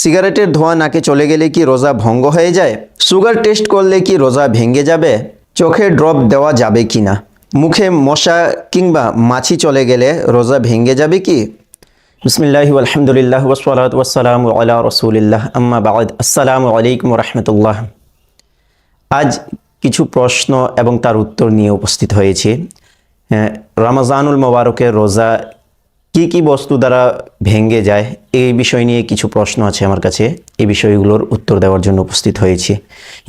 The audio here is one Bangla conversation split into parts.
সিগারেটের ধোঁয়া নাকে চলে গেলে কি রোজা ভঙ্গ হয়ে যায়? সুগার টেস্ট করলে কি রোজা ভেঙে যাবে? চোখে ড্রপ দেওয়া যাবে কি না? মুখে মশা কিংবা মাছি চলে গেলে রোজা ভেঙে যাবে কি? বিসমিল্লাহ আলহামদুলিল্লাহ ওসালাম আল্লাহ রসুলিল্লাহ। আম্মা আসসালামু আলাইকুম রহমতুল্লাহ। আজ কিছু প্রশ্ন এবং তার উত্তর নিয়ে উপস্থিত হয়েছি। হ্যাঁ, রমজানুল মোবারকের রোজা কি কি বস্তু দ্বারা ভেঙে যায়? এই বিষয় নিয়ে কিছু প্রশ্ন আছে আমার কাছে। এই বিষয়গুলোর উত্তর দেওয়ার জন্য উপস্থিত হয়েছি।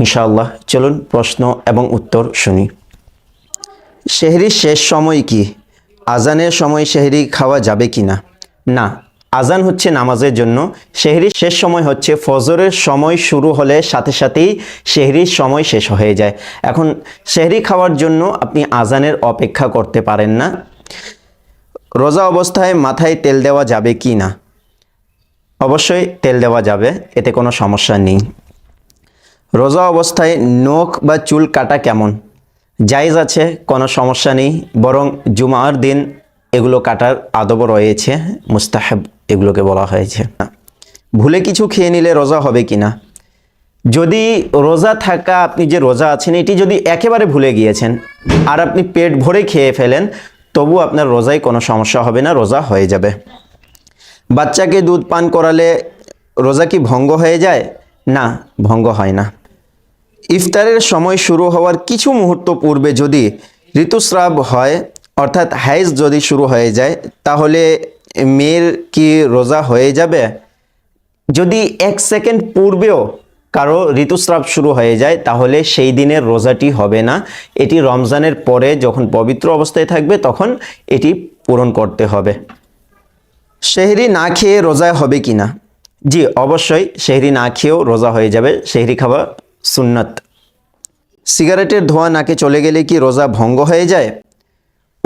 ইনশাআল্লাহ, চলুন প্রশ্ন এবং উত্তর শুনি। শেহরির শেষ সময় কি? আজানের সময় শেহরি খাওয়া যাবে কি না? না, আজান হচ্ছে নামাজের জন্য। শেহরির শেষ সময় হচ্ছে ফজরের সময় শুরু হলে সাথে সাথেই শেহরির সময় শেষ হয়ে যায়। এখন শেহরি খাওয়ার জন্য আপনি আজানের অপেক্ষা করতে পারেন না। রোজা অবস্থায় মাথায় তেল দেওয়া যাবে কি না? অবশ্যই তেল দেওয়া যাবে, এতে কোনো সমস্যা নেই। রোজা অবস্থায় নখ বা চুল কাটা কেমন? জায়েজ আছে, কোনো সমস্যা নেই, বরং জুমার দিন এগুলো কাটার আদবও রয়েছে, মুস্তাহেব এগুলোকে বলা হয়েছে। ভুলে কিছু খেয়ে নিলে রোজা হবে কি না? যদি রোজা থাকা, আপনি যে রোজা আছেন, এটি যদি একেবারে ভুলে গিয়েছেন, আর আপনি পেট ভরে খেয়ে ফেলেন তবু আপনার রোজায় কোনো সমস্যা হবে না, রোজা হয়ে যাবে। বাচ্চাকে দুধ পান করালে রোজা কি ভঙ্গ হয়ে যায়? না, ভঙ্গ হয় না। ইফতারের সময় শুরু হওয়ার কিছু মুহূর্ত পূর্বে যদি ঋতুস্রাব হয়, অর্থাৎ হাইজ যদি শুরু হয়ে যায়, তাহলে মেয়ের কি রোজা হয়ে যাবে? যদি এক সেকেন্ড পূর্বেও কারও ঋতুস্রাব শুরু হয়ে যায়, তাহলে সেই দিনের রোজাটি হবে না। এটি রমজানের পরে যখন পবিত্র অবস্থায় থাকবে, তখন এটি পূরণ করতে হবে। শেহরি না খেয়ে রোজা হবে কি না? জি, অবশ্যই শেহরি না খেয়েও রোজা হয়ে যাবে। শেহরি খাওয়া সুন্নত। সিগারেটের ধোঁয়া নাকে চলে গেলে কি রোজা ভঙ্গ হয়ে যায়?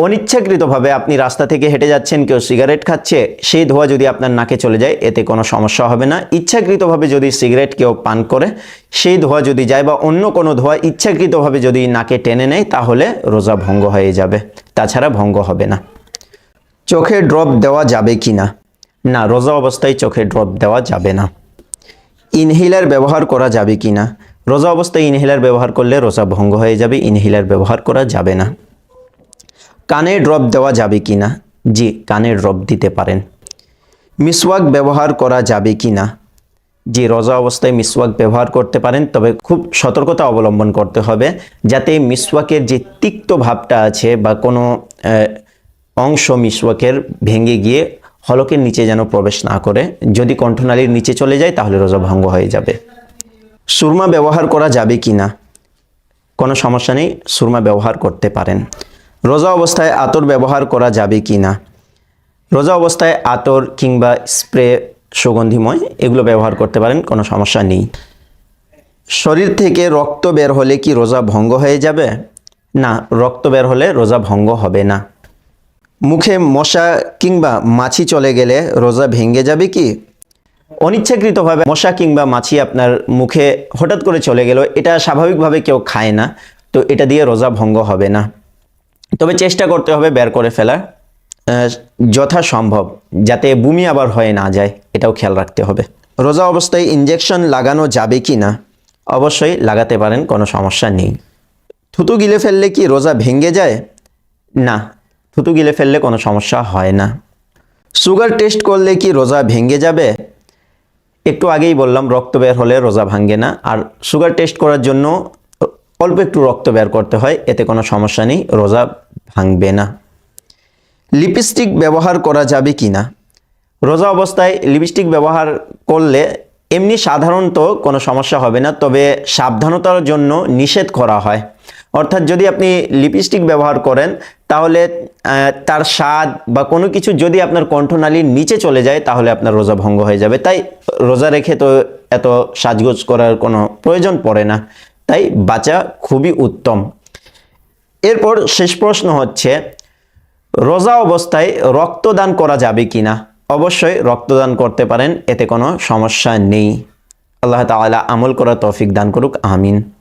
অনিচ্ছাকৃতভাবে আপনি রাস্তা থেকে হেঁটে যাচ্ছেন, কেউ সিগারেট খাচ্ছে, সেই ধোঁয়া যদি আপনার নাকে চলে যায়, এতে কোনো সমস্যা হবে না। ইচ্ছাকৃতভাবে যদি সিগারেট কেউ পান করে, সেই ধোঁয়া যদি যায় বা অন্য কোনো ধোঁয়া ইচ্ছাকৃতভাবে যদি নাকে টেনে নেয়, তাহলে রোজা ভঙ্গ হয়ে যাবে। তাছাড়া ভঙ্গ হবে না। চোখে ড্রপ দেওয়া যাবে কি না? না, রোজা অবস্থায় চোখে ড্রপ দেওয়া যাবে না। ইনহেলার ব্যবহার করা যাবে কি না? রোজা অবস্থায় ইনহেলার ব্যবহার করলে রোজা ভঙ্গ হয়ে যাবে, ইনহেলার ব্যবহার করা যাবে না। কানে ড্রপ দেওয়া যাবে কি না? জি, কানে ড্রপ দিতে পারেন। মিসওয়াক ব্যবহার করা যাবে কি না? জি, রোজা অবস্থায় মিসওয়াক ব্যবহার করতে পারেন, তবে খুব সতর্কতা অবলম্বন করতে হবে যাতে মিসওয়াকের যে তিক্ত ভাবটা আছে বা কোনো অংশ মিসওয়াকের ভেঙে গিয়ে হলকের নিচে যেন প্রবেশ না করে, যদি কণ্ঠনালীর নিচে চলে যায় তাহলে রোজা ভঙ্গ হয়ে যাবে। সুরমা ব্যবহার করা যাবে কি না? কোনো সমস্যা নেই, সুরমা ব্যবহার করতে পারেন। রোজা অবস্থায় আতর ব্যবহার করা যাবে কি না? রোজা অবস্থায় আতর কিংবা স্প্রে সুগন্ধিময় এগুলো ব্যবহার করতে পারেন, কোনো সমস্যা নেই। শরীর থেকে রক্ত বের হলে কি রোজা ভঙ্গ হয়ে যাবে? না, রক্ত বের হলে রোজা ভঙ্গ হবে না। মুখে মশা কিংবা মাছি চলে গেলে রোজা ভেঙে যাবে কি? অনিচ্ছাকৃতভাবে মশা কিংবা মাছি আপনার মুখে হঠাৎ করে চলে গেল এটা স্বাভাবিকভাবে কেউ খায় না, তো এটা দিয়ে রোজা ভঙ্গ হবে না। তবে চেষ্টা করতে হবে বের করে ফেলার যথাসম্ভব, যাতে বমি আবার হয়ে না যায়, এটাও খেয়াল রাখতে হবে। রোজা অবস্থায় ইঞ্জেকশন লাগানো যাবে কি না? অবশ্যই লাগাতে পারেন, কোনো সমস্যা নেই। থুতু গিলে ফেললে কি রোজা ভেঙে যায়? না, থুতু গিলে ফেললে কোনো সমস্যা হয় না। সুগার টেস্ট করলে কি রোজা ভেঙে যাবে? একটু আগেই বললাম, রক্ত বের হলে রোজা ভাঙ্গে না। আর সুগার টেস্ট করার জন্য অল্প একটু রক্ত বের করতে হয়, এতে কোনো সমস্যা নেই, রোজা ভাঙবে না। লিপস্টিক ব্যবহার করা যাবে কি না? রোজা অবস্থায় লিপস্টিক ব্যবহার করলে এমনি সাধারণত কোনো সমস্যা হবে না, তবে সাবধানতার জন্য নিষেধ করা হয়। অর্থাৎ যদি আপনি লিপস্টিক ব্যবহার করেন, তাহলে তার স্বাদ বা কোনো কিছু যদি আপনার কণ্ঠনালীর নিচে চলে যায়, তাহলে আপনার রোজা ভঙ্গ হয়ে যাবে। তাই রোজা রেখে তো এত সাজগোজ করার কোনো প্রয়োজন পড়ে না। তাই বাঁচা খুবই উত্তম। এরপর শেষ প্রশ্ন হচ্ছে, রোজা অবস্থায় রক্তদান করা যাবে কি না অবশ্যই রক্তদান করতে পারেন, এতে কোনো সমস্যা নেই। আল্লাহ তালা আমল করা তৌফিক দান করুক, আমিন।